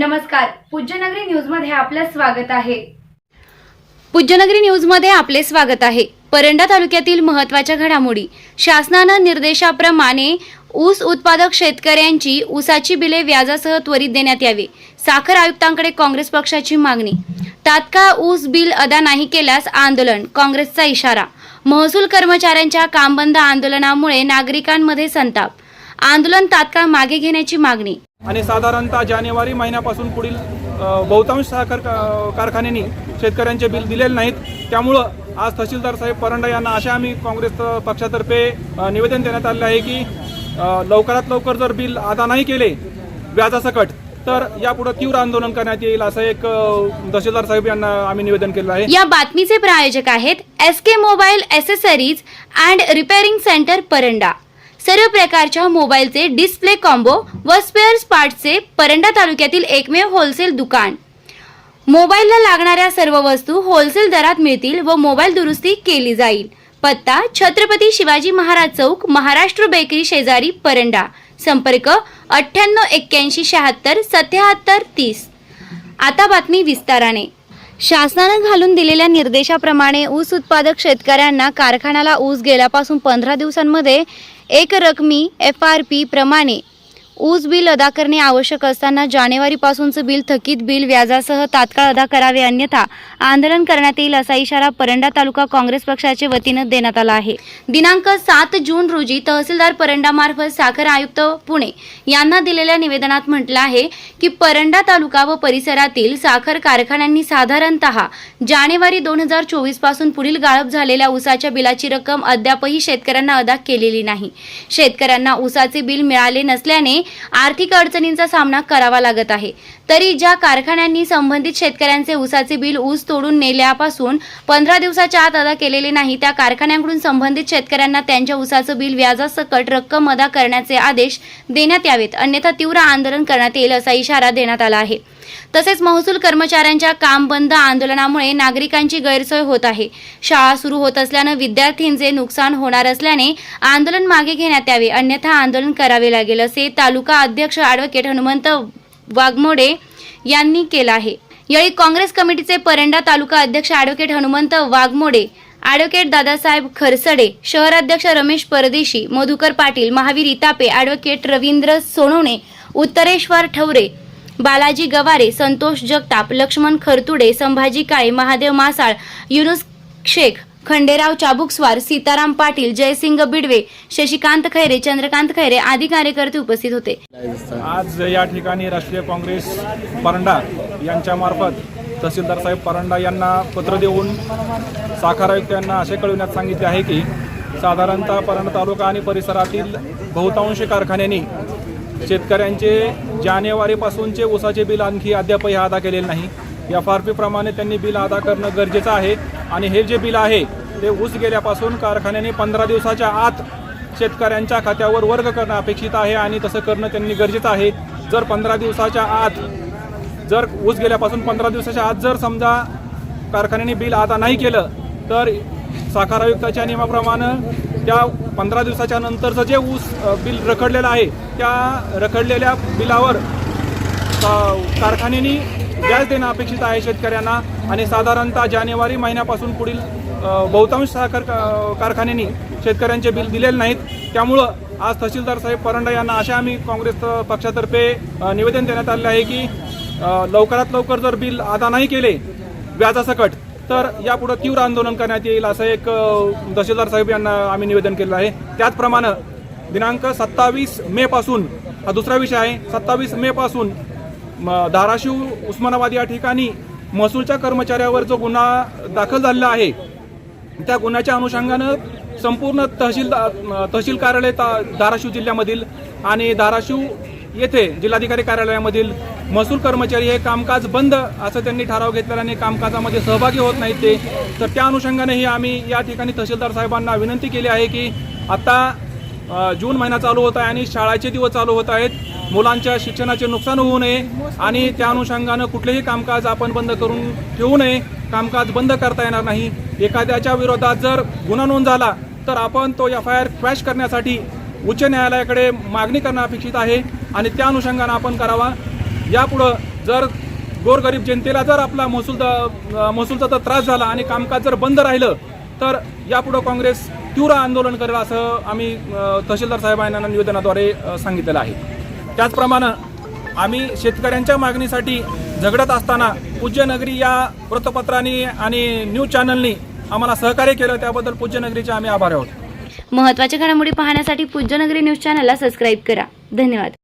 नमस्कार पूज्यनगरी न्यूजमध्ये आपलं स्वागत आहे. पूज्यनगरी न्यूजमध्ये आपले स्वागत आहे. परंडा तालुक्यातील महत्त्वाच्या घडामोडी. शासनानं निर्देशाप्रमाणे ऊस उत्पादक शेतकऱ्यांची ऊसाची बिले व्याजासह त्वरित देण्यात यावी साखर आयुक्तांकडे काँग्रेस पक्षाची मागणी. तात्काळ ऊस बिल अदा नाही केल्यास आंदोलन काँग्रेसचा इशारा. महसूल कर्मचाऱ्यांच्या कामबंद आंदोलनामुळे नागरिकांमध्ये संताप. आंदोलन तात्काळ मागे घेण्याची मागणी. आणि साधारणतः जानेवारी महिन्यापासून पुढील बहुतांश साखर कारखान्यांनी शेतकऱ्यांचे बिल दिलेले नाहीत. त्यामुळं आज तहसीलदार साहेब परंडा यांना अशा आम्ही काँग्रेस पक्षातर्फे निवेदन देण्यात आले आहे की लवकरात लवकर जर बिल अदा नाही केले व्याजासकट तर यापुढे तीव्र आंदोलन करण्यात येईल असं एक तहसीलदार साहेब यांना आम्ही निवेदन केलं आहे. या बातमीचे प्रायोजक आहेत S K mobile accessories and repairing centre Paranda. सर्व प्रकारच्या मोबाईलचे डिस्प्ले कॉम्बो व स्पेअर्स पार्टचे परंडा तालुक्यातील एकमेव होलसेल दुकान. मोबाईलला लागणाऱ्या सर्व वस्तू होलसेल दरात मिळतील व मोबाईल दुरुस्ती केली जाईल. पत्ता छत्रपती शिवाजी महाराज चौक महाराष्ट्र बेकरी शेजारी परंडा. संपर्क अठ्ठ्याण्णव एक्क्याऐंशी शहात्तर सत्याहत्तर तीस. आता बातमी विस्ताराने. शासनानं घालून दिलेल्या निर्देशाप्रमाणे ऊस उत्पादक शेतकऱ्यांना कारखान्याला ऊस गेल्यापासून पंधरा दिवसांमध्ये एक रकमी एफ आर पी प्रमाणे ऊस बिल अदा करणे आवश्यक असताना जानेवारीपासूनचं बिल थकीत बिल व्याजासह तात्काळ अदा करावे अन्यथा आंदोलन करण्यात येईल असा इशारा परंडा तालुका काँग्रेस पक्षाच्या वतीनं देण्यात आला आहे. दिनांक सात जून रोजी तहसीलदार परंडामार्फत साखर आयुक्त पुणे यांना दिलेल्या निवेदनात म्हटलं आहे की परंडा तालुका व परिसरातील साखर कारखान्यांनी साधारणतः जानेवारी दोन हजार चोवीसपासून पुढील गाळप झालेल्या ऊसाच्या बिलाची रक्कम अद्यापही शेतकऱ्यांना अदा केलेली नाही. शेतकऱ्यांना ऊसाचे बिल मिळाले नसल्याने आर्थिक अडचणींचा सामना करावा लागत आहे. तरी ज्या कारखान्यांनी संबंधित शेतकऱ्यांचे ऊसाचे बिल ऊस तोडून नेल्यापासून पंधरा दिवसाच्या आत अदा केलेले नाही त्या कारखान्यांकडून संबंधित शेतकऱ्यांना त्यांच्या ऊसाचं बिल व्याजासकट रक्कम अदा करण्याचे आदेश देण्यात यावेत. अन्यथा तीव्र आंदोलन करण्यात येईल असा इशारा देण्यात आला आहे. तसेच महसूल कर्मचाऱ्यांच्या काम बंद आंदोलनामुळे नागरिकांची गैरसोय होत आहे. शाळा सुरू होत असल्यानं विद्यार्थ्यांचे नुकसान होणार असल्याने आंदोलन मागे घेण्यात यावे. अन्यथा आंदोलन करावे लागेल असे तालुका अध्यक्ष ॲडव्होकेट हनुमंत वाघमोडे यांनी केला आहे. यावेळी काँग्रेस कमिटीचे परंडा तालुका अध्यक्ष ॲडव्होकेट हनुमंत वाघमोडे ॲडव्होकेट दादासाहेब खरसडे शहराध्यक्ष रमेश परदेशी मधुकर पाटील महावीर इतापे ॲडव्होकेट रवींद्र सोनवणे उत्तरेश्वर ठवरे बालाजी गवारे संतोष जगताप लक्ष्मण खरतुडे संभाजी काळे महादेव मासाळ युनुस शेख खंडेराव चाबुकस्वार सीताराम पाटील जयसिंग बिडवे शशिकांत खैरे चंद्रकांत खैरे आदी कार्यकर्ते उपस्थित होते. आज या ठिकाणी राष्ट्रीय काँग्रेस परंडा यांच्यामार्फत तहसीलदार साहेब परंडा यांना पत्र देऊन साखर आयुक्तांना असे कळविण्यात सांगितले आहे की साधारणतः परंडा तालुका आणि परिसरातील बहुतांश कारखान्यांनी शेतकऱ्यांचे जानेवारीपासूनचे ऊसाचे बिल आणखी अद्यापही अदा केलेले नाही. एफ आर प्रमाणे त्यांनी बिल अदा करणं गरजेचं आहे. आणि हे जे बिल आहे ते ऊस गेल्यापासून कारखान्याने पंधरा दिवसाच्या आत शेतकऱ्यांच्या खात्यावर वर्ग करणं अपेक्षित आहे आणि तसं करणं त्यांनी गरजेचं आहे. जर पंधरा दिवसाच्या आत जर ऊस गेल्यापासून पंधरा दिवसाच्या आत जर समजा कारखान्याने बिल आता नाही केलं तर साखर आयुक्ताच्या नियमाप्रमाणे त्या पंधरा दिवसाच्या नंतरचं जे ऊस बिल रखडलेलं आहे त्या रखडलेल्या बिलावर का- व्याज देणं अपेक्षित आहे शेतकऱ्यांना. आणि साधारणतः जानेवारी महिन्यापासून पुढील बहुतांश साखर कारखान्यांनी शेतकऱ्यांचे बिल दिलेले नाहीत. त्यामुळं आज तहसीलदार साहेब परंडा यांना अशा आम्ही काँग्रेस पक्षातर्फे निवेदन देण्यात आले आहे की लवकरात लवकर जर बिल अदा नाही केले व्याजासकट तर यापुढे तीव्र आंदोलन करण्यात येईल असं एक तहसीलदार साहेब यांना आम्ही निवेदन केलं आहे. त्याचप्रमाणे दिनांक सत्तावीस मे पासून हा दुसरा विषय आहे सत्तावीस मे पासून धाराशिव उस्मानाबाद या ठिकाणी महसूलच्या कर्मचाऱ्यावर जो गुन्हा दाखल झालेला आहे त्या गुन्ह्याच्या अनुषंगानं संपूर्ण तहसील तहसील कार्यालय ता- धाराशिव जिल्ह्यामधील आणि धाराशिव येथे जिल्हाधिकारी कार्यालयामधील महसूल कर्मचारी हे कामकाज बंद असं त्यांनी ठराव घेतलेल्याने कामकाजामध्ये सहभागी होत नाहीत ते. तर त्या अनुषंगानेही आम्ही या ठिकाणी तहसीलदार साहेबांना विनंती केली आहे की आता जून महिना चालू होत आहे आणि शाळाचे दिवस चालू होत आहेत. मुलांच्या शिक्षणाचे नुकसान होऊ नये आणि त्या अनुषंगानं कुठलेही कामकाज आपण बंद करून ठेवू नये. कामकाज बंद करता येणार नाही. एखाद्याच्या विरोधात जर गुन्हा नोंद झाला तर आपण तो एफ आय आर क्रॅश करण्यासाठी उच्च न्यायालयाकडे मागणी करणं अपेक्षित आहे आणि त्या अनुषंगानं आपण करावा. यापुढं जर गोरगरीब जनतेला जर आपला महसूल महसूलचा जर त्रास झाला आणि कामकाज जर बंद राहिलं तर यापुढं काँग्रेस तीव्र आंदोलन करेल असं आम्ही तहसीलदार साहेबांना निवेदनाद्वारे सांगितलेलं आहे. त्याचप्रमाणे आम्ही शेतकऱ्यांच्या मागणीसाठी झगडत असताना पूज्यनगरी या वृत्तपत्रांनी आणि न्यूज चॅनलनी आम्हाला सहकार्य केलं त्याबद्दल पूज्यनगरीचे आम्ही आभार आहोत. महत्त्वाच्या घडामोडी पाहण्यासाठी पूज्यनगरी न्यूज चॅनलला सबस्क्राईब करा. धन्यवाद.